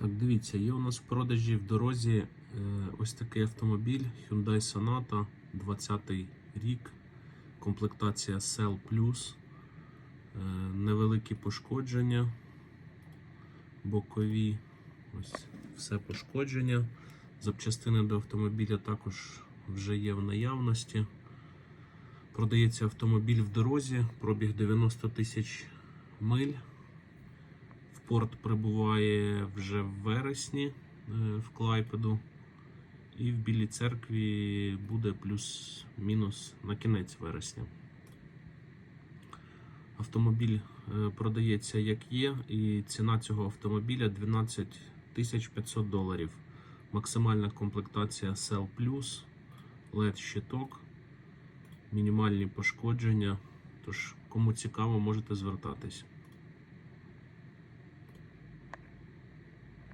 Так, дивіться, є у нас в продажі в дорозі е, ось такий автомобіль Hyundai Sonata 20 рік, комплектація Cell Plus, е, невеликі пошкодження, бокові, ось все пошкодження. Запчастини до автомобіля також вже є в наявності. Продається автомобіль в дорозі, пробіг 90 тисяч миль. Порт прибуває вже в вересні е, в Клайпеду. І в Білій церкві буде плюс-мінус на кінець вересня. Автомобіль е, продається як є, і ціна цього автомобіля 12 500 доларів. Максимальна комплектація Cell Plus, LED щиток, мінімальні пошкодження. Тож, кому цікаво, можете звертатись.